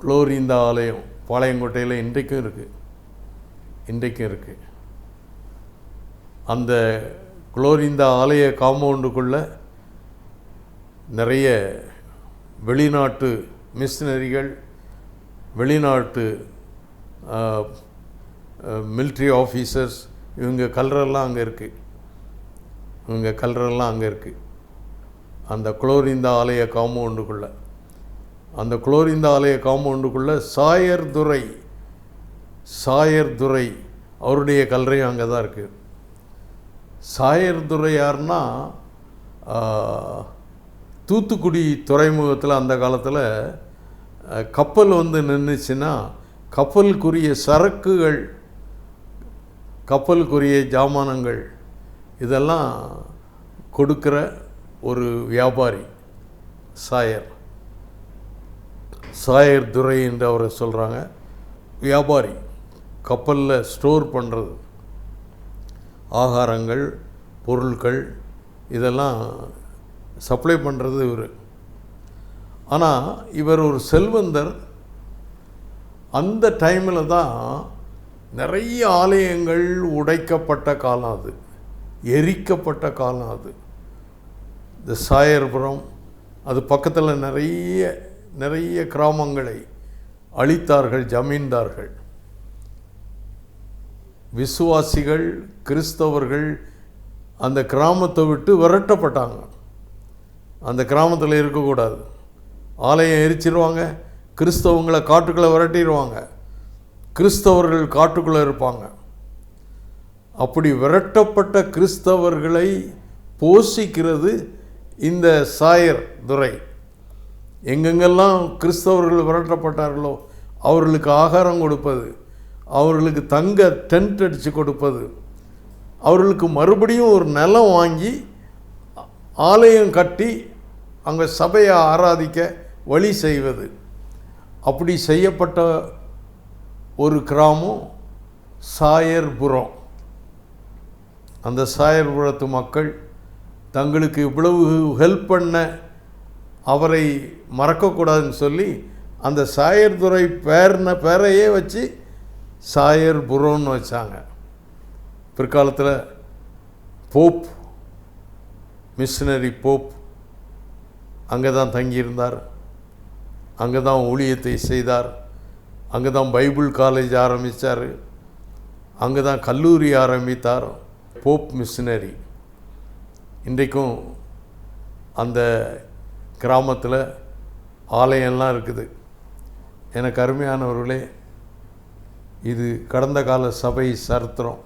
குளோரிந்தா ஆலயம் பாளையங்கோட்டையில் இன்றைக்கும் இருக்குது இன்றைக்கும் இருக்குது அந்த குளோரிந்தா ஆலய காம்பவுண்டுக்குள்ளே நிறைய வெளிநாட்டு மிஷினரிகள் வெளிநாட்டு மிலிட்ரி ஆஃபீஸர்ஸ் இவங்க கல்றெல்லாம் அங்கே இருக்குது இவங்க கல்றெல்லாம் அங்கே இருக்குது அந்த குளோரிந்தா ஆலய காம்பவுண்டுக்குள்ளே. அந்த குளோரிந்த ஆலய காம்பவுண்டுக்குள்ளே சாயர் துரை சாயர் துரை அவருடைய கல்லறையும் அங்கே தான் இருக்குது சாயர் துரை யாருன்னா தூத்துக்குடி துறைமுகத்தில் அந்த காலத்தில் கப்பல் வந்து நின்றுச்சுன்னா கப்பலுக்குரிய சரக்குகள் கப்பலுக்குரிய ஜாமானங்கள் இதெல்லாம் கொடுக்கிற ஒரு வியாபாரி சாயர். சாயர் துரை என்று அவரை சொல்கிறாங்க வியாபாரி கப்பலில் ஸ்டோர் பண்ணுறது ஆகாரங்கள் பொருட்கள் இதெல்லாம் சப்ளை பண்ணுறது இவர். ஆனால் இவர் ஒரு செல்வந்தர். அந்த டைமில் தான் நிறைய ஆலயங்கள் உடைக்கப்பட்ட காலம் அது. எரிக்கப்பட்ட காலம் அது. இந்த சாயர்புரம் அது பக்கத்தில் நிறைய நிறைய கிராமங்களை அழித்தார்கள் ஜமீன்தார்கள். விசுவாசிகள் கிறிஸ்தவர்கள் அந்த கிராமத்தை விட்டு விரட்டப்பட்டாங்க. அந்த கிராமத்தில் இருக்கக்கூடாது. ஆலயம் எரிச்சிருவாங்க கிறிஸ்தவங்களை காட்டுக்குள்ளே விரட்டிடுவாங்க கிறிஸ்தவர்கள் காட்டுக்குள்ளே இருப்பாங்க. அப்படி விரட்டப்பட்ட கிறிஸ்தவர்களை போஷிக்கிறது இந்த சாயர் துறை. எங்கெங்கெல்லாம் கிறிஸ்தவர்கள் விரட்டப்பட்டார்களோ அவர்களுக்கு ஆகாரம் கொடுப்பது அவர்களுக்கு தங்க டென்ட் அடித்து கொடுப்பது அவர்களுக்கு மறுபடியும் ஒரு நிலம் வாங்கி ஆலயம் கட்டி அங்கே சபையை ஆராதிக்க வழி செய்வது. அப்படி செய்யப்பட்ட ஒரு கிராமம் சாயர்புரம். அந்த சாயர்புரத்து மக்கள் தங்களுக்கு இவ்வளவு ஹெல்ப் பண்ண அவரை மறக்கக்கூடாதுன்னு சொல்லி அந்த சாயர்துறை பேர்ன பேரையே வச்சு சாயர் புரோன்னு வச்சாங்க. பிற்காலத்தில் போப் மிஷினரி போப் அங்கே தான் தங்கியிருந்தார். அங்கே தான் ஊழியத்தை செய்தார். அங்கே தான் பைபிள் காலேஜ் ஆரம்பித்தார் அங்கே தான் கல்லூரி ஆரம்பித்தார். Pope missionary. இன்றைக்கும் அந்த கிராமத்தில் ஆலயம்லாம் இருக்குது. எனக்கு அருமையானவர்களே இது கடந்த கால சபை சரித்திரம்.